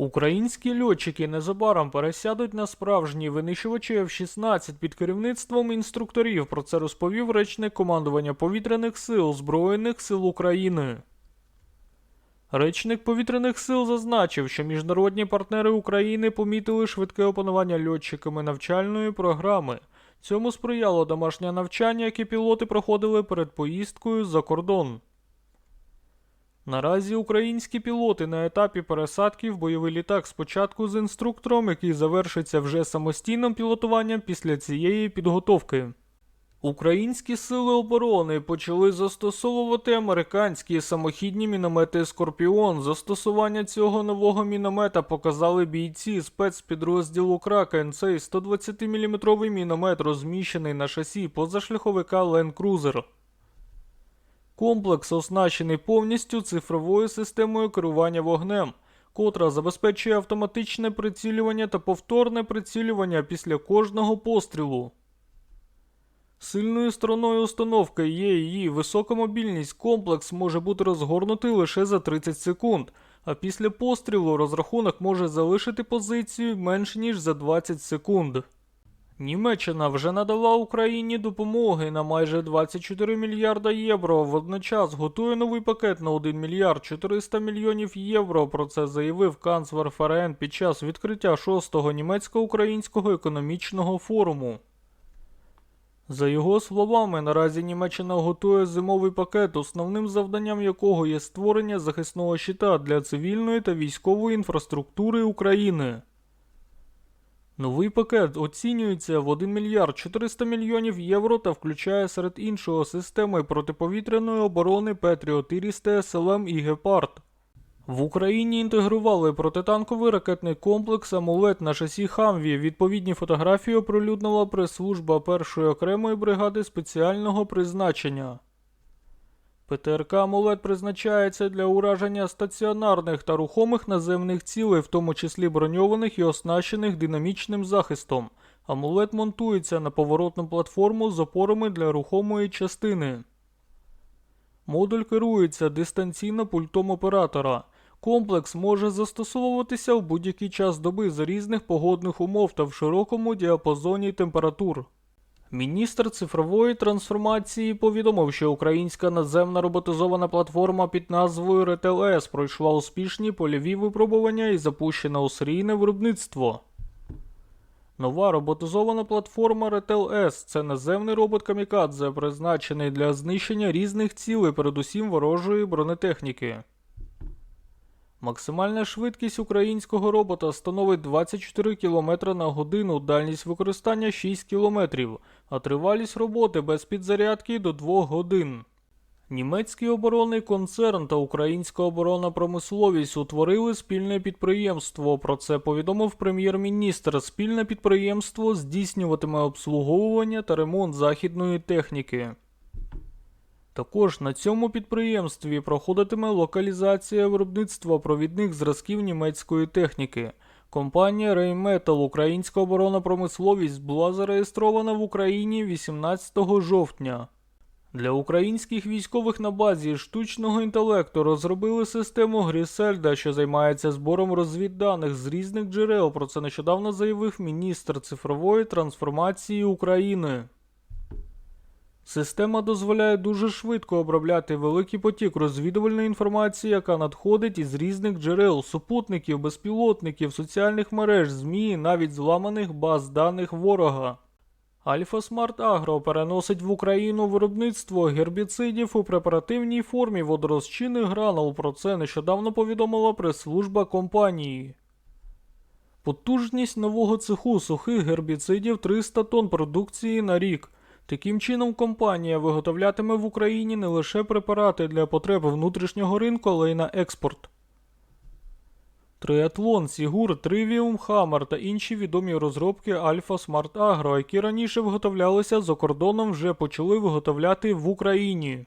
Українські льотчики незабаром пересядуть на справжні винищувачі F-16 під керівництвом інструкторів. Про це розповів речник командування повітряних сил Збройних сил України. Речник повітряних сил зазначив, що міжнародні партнери України помітили швидке опанування льотчиками навчальної програми. Цьому сприяло домашнє навчання, яке пілоти проходили перед поїздкою за кордон. Наразі українські пілоти на етапі пересадки в бойовий літак спочатку з інструктором, який завершиться вже самостійним пілотуванням після цієї підготовки. Українські сили оборони почали застосовувати американські самохідні міномети Скорпіон. Застосування цього нового міномета показали бійці спецпідрозділу Кракен. Цей 120-мм міномет розміщений на шасі позашляховика Land Cruiser. Комплекс оснащений повністю цифровою системою керування вогнем, котра забезпечує автоматичне прицілювання та повторне прицілювання після кожного пострілу. Сильною стороною установки є її висока мобільність. Комплекс може бути розгорнутий лише за 30 секунд, а після пострілу розрахунок може залишити позицію менш ніж за 20 секунд. Німеччина вже надала Україні допомоги на майже 24 мільярда євро. Водночас готує новий пакет на 1 мільярд 400 мільйонів євро. Про це заявив канцлер ФРН під час відкриття 6-го німецько-українського економічного форуму. За його словами, наразі Німеччина готує зимовий пакет, основним завданням якого є створення захисного щита для цивільної та військової інфраструктури України. Новий пакет оцінюється в 1 мільярд 400 мільйонів євро та включає серед іншого системи протиповітряної оборони Петріот Іріс СЛМ і Гепард. В Україні інтегрували протитанковий ракетний комплекс Амулет на шасі Хамві. Відповідні фотографії оприлюднила прес-служба першої окремої бригади спеціального призначення. ПТРК «Амулет» призначається для ураження стаціонарних та рухомих наземних цілей, в тому числі броньованих і оснащених динамічним захистом. Амулет монтується на поворотну платформу з опорами для рухомої частини. Модуль керується дистанційно пультом оператора. Комплекс може застосовуватися в будь-який час доби за різних погодних умов та в широкому діапазоні температур. Міністр цифрової трансформації повідомив, що українська наземна роботизована платформа під назвою РТЛС пройшла успішні польові випробування і запущена у серійне виробництво. Нова роботизована платформа РТЛС – це наземний робот Камікадзе, призначений для знищення різних цілей, передусім ворожої бронетехніки. Максимальна швидкість українського робота становить 24 км на годину, дальність використання 6 км, а тривалість роботи без підзарядки до 2 годин. Німецький оборонний концерн та українська оборонна промисловість утворили спільне підприємство. Про це повідомив прем'єр-міністр. Спільне підприємство здійснюватиме обслуговування та ремонт західної техніки. Також на цьому підприємстві проходитиме локалізація виробництва провідних зразків німецької техніки. Компанія Rheinmetall Українська оборонна промисловість була зареєстрована в Україні 18 жовтня. Для українських військових на базі штучного інтелекту розробили систему Грісельда, що займається збором розвідданих з різних джерел. Про це нещодавно заявив міністр цифрової трансформації України. Система дозволяє дуже швидко обробляти великий потік розвідувальної інформації, яка надходить із різних джерел, супутників, безпілотників, соціальних мереж, ЗМІ, навіть зламаних баз даних ворога. Альфа Смарт Агро переносить в Україну виробництво гербіцидів у препаративній формі водорозчинних гранул. Про це нещодавно повідомила прес-служба компанії. Потужність нового цеху сухих гербіцидів 300 тонн продукції на рік. Таким чином, компанія виготовлятиме в Україні не лише препарати для потреб внутрішнього ринку, але й на експорт. Триатлон, Сігур, Тривіум, Хаммер та інші відомі розробки Альфа Смарт Агро, які раніше виготовлялися за кордоном, вже почали виготовляти в Україні.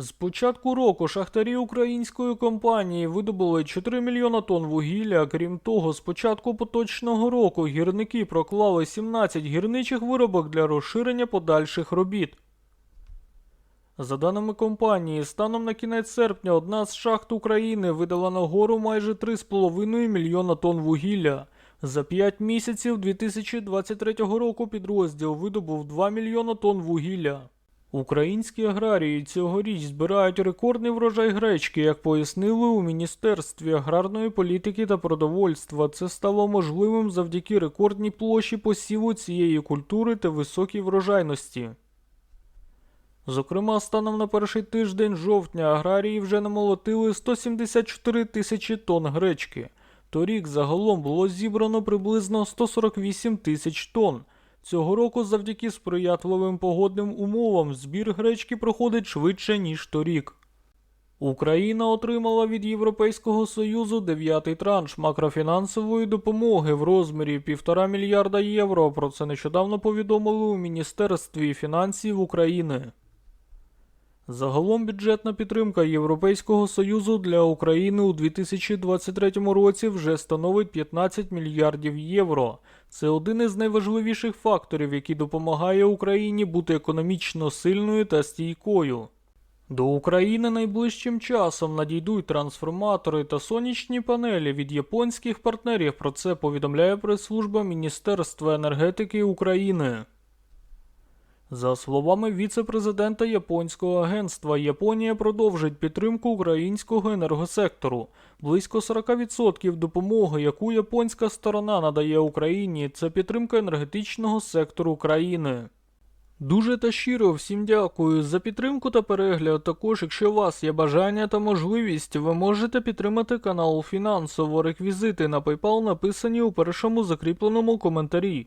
З початку року шахтарі української компанії видобули 4 мільйона тонн вугілля. Крім того, з початку поточного року гірники проклали 17 гірничих виробок для розширення подальших робіт. За даними компанії, станом на кінець серпня одна з шахт України видала на гору майже 3,5 мільйона тонн вугілля. За 5 місяців 2023 року підрозділ видобув 2 мільйона тонн вугілля. Українські аграрії цьогоріч збирають рекордний врожай гречки, як пояснили у Міністерстві аграрної політики та продовольства. Це стало можливим завдяки рекордній площі посіву цієї культури та високій врожайності. Зокрема, станом на перший тиждень жовтня аграрії вже намолотили 174 тисячі тонн гречки. Торік загалом було зібрано приблизно 148 тисяч тонн. Цього року завдяки сприятливим погодним умовам збір гречки проходить швидше, ніж торік. Україна отримала від Європейського Союзу дев'ятий транш макрофінансової допомоги в розмірі 1,5 мільярда євро. Про це нещодавно повідомили у Міністерстві фінансів України. Загалом бюджетна підтримка Європейського Союзу для України у 2023 році вже становить 15 мільярдів євро. Це один із найважливіших факторів, який допомагає Україні бути економічно сильною та стійкою. До України найближчим часом надійдуть трансформатори та сонячні панелі від японських партнерів. Про це повідомляє прес-служба Міністерства енергетики України. За словами віце-президента японського агентства, Японія продовжить підтримку українського енергосектору. Близько 40% допомоги, яку японська сторона надає Україні, це підтримка енергетичного сектору країни. Дуже та щиро всім дякую за підтримку та перегляд. Також, якщо у вас є бажання та можливість, ви можете підтримати канал фінансово. Реквізити на PayPal написані у першому закріпленому коментарі.